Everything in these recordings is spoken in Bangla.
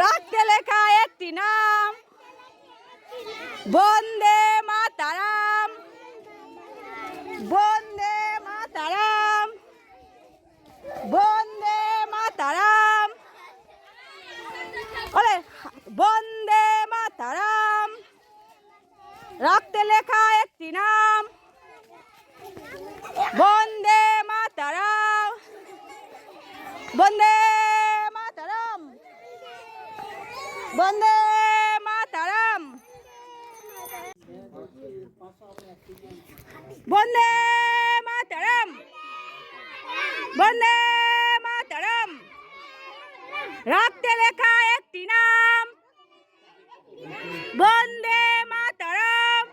রাখতে লেখা একটি নাম। বন্দে মাতারাম। বন্দে মাতারাম। বন্দে মাতারাম। ওলে বন্দে মাতারাম। রাখতে লেখা একটি নাম। বন্দে মাতারাম। বন্দে মাতারাম বন্দে মাতারাম। বন্দে মাতারাম। বন্দে মাতারাম। রাখতে লেখা একটি নাম। বন্দে মাতারাম।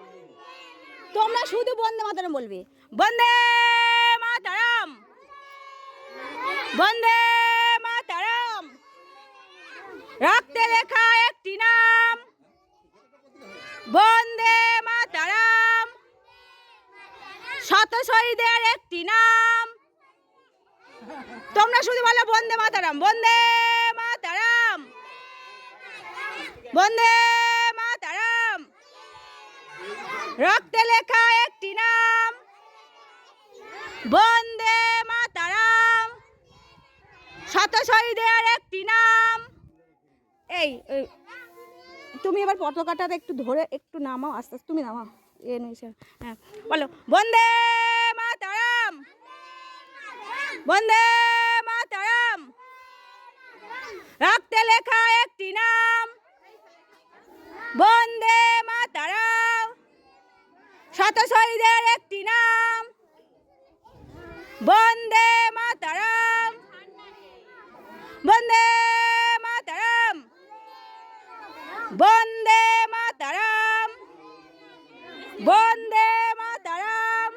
তোমরা শুধু বন্দে মাতারাম বলবে। বন্দে মাতারাম। বন্দে রাখতে লেখা একটি নাম। বন্দে মাতারাম। শত শহীদের একটি নাম। তোমরা শুধু বলো বন্দে মাতারাম বন্দে মাতারাম। বন্দে মাতারাম। রক্তে লেখা একটি নাম। বন্দে মাতারাম। শত শহীদের একটি নাম। এই তুমি এবার পতাকাটা একটু ধরে, একটু নামাও, আস্তে আস্তে, তুমি নামাও। এ নিয়েছে হ্যাঁ বলো, বন্দে মাতারাম! বন্দে মাতারাম! রাখতে লেখা একটি নাম। বন্দে মাতারাম! শত শহীদের একটি নাম। বন্দে মাতারাম! বন্দে মাতারাম বন্দে মাতারাম। বন্দে মাতারাম।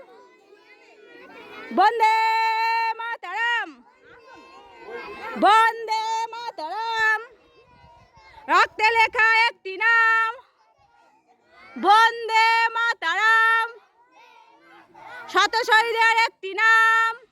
বন্দে মাতারাম। বন্দে মাতারাম। রক্তে লেখা একটি নাম। বন্দে মাতারাম। শত শহীদের একটি নাম।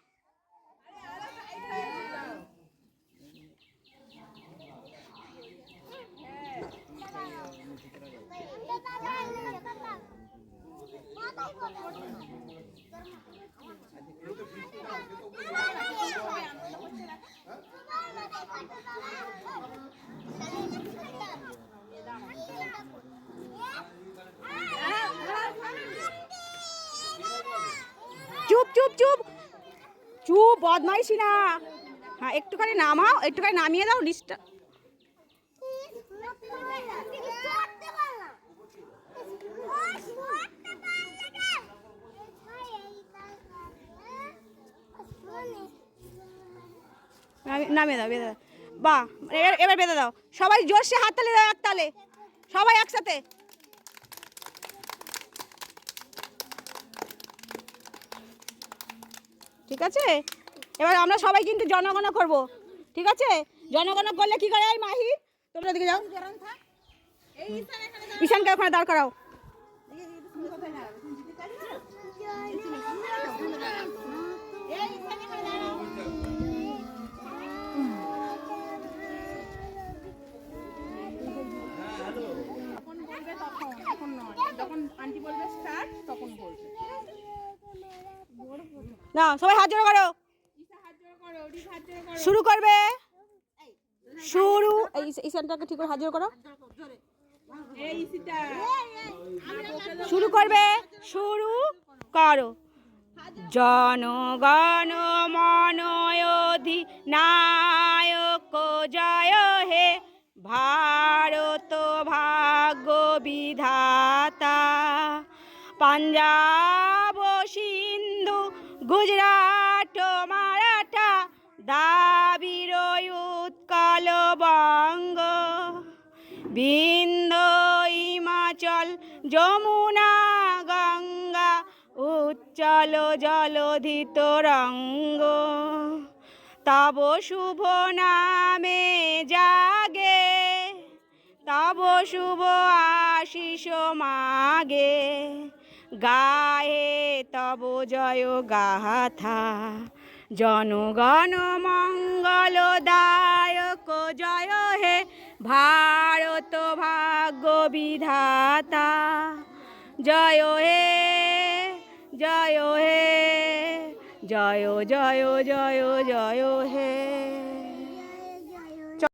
চুপ চুপ চুপ। চুপ বদমাইশি না। হ্যাঁ একটুখানি নামাও একটুখানি নামিয়ে দাও লিস্টটা। নামি- দাও, বেঁধে দাও। বাহ এবার বেঁধে দাও। সবাই জোরসে হাত তালে দাও এক তালে। সবাই একসাথে। ঠিক আছে? এবার আমরা সবাই কিন্তু জনগণনা করব। ঠিক আছে? জনগণনা করলে কি করে এই মাহি? তোমরা দিকে যাও। ঈশানকে ওখানে দাঁড় করাও। যখন যখন আন্টি বলবে স্টার্ট তখন বলবে। না সবাই হাত জোড়ো করো। শুরু করবে। শুরু। এই ঈ- ঠিক করে হাত জোড়ো করো। শুরু করবে। শুরু করো। জনগণ মন নায়ক জয় হে। ভারত ভাগ্য বিধাতা। পাঞ্জাব সিন্ধু, গুজরাট মারাঠা, দাবির উৎকল বঙ্গ। বিন্দ হিমাচল, যমুনা, গঙ্গা, উচ্চল জলধিত রঙ্গ। তব শুভ নামে জাগে, তব শুভ আশিস মাগে। গায়ে তব জয় গাথা। জনগণ মঙ্গল দায়ক জয় হে ভারত ভাগ্য বিধাতা। জয় হে জয় হে, জয় জয় জয় জয় হে।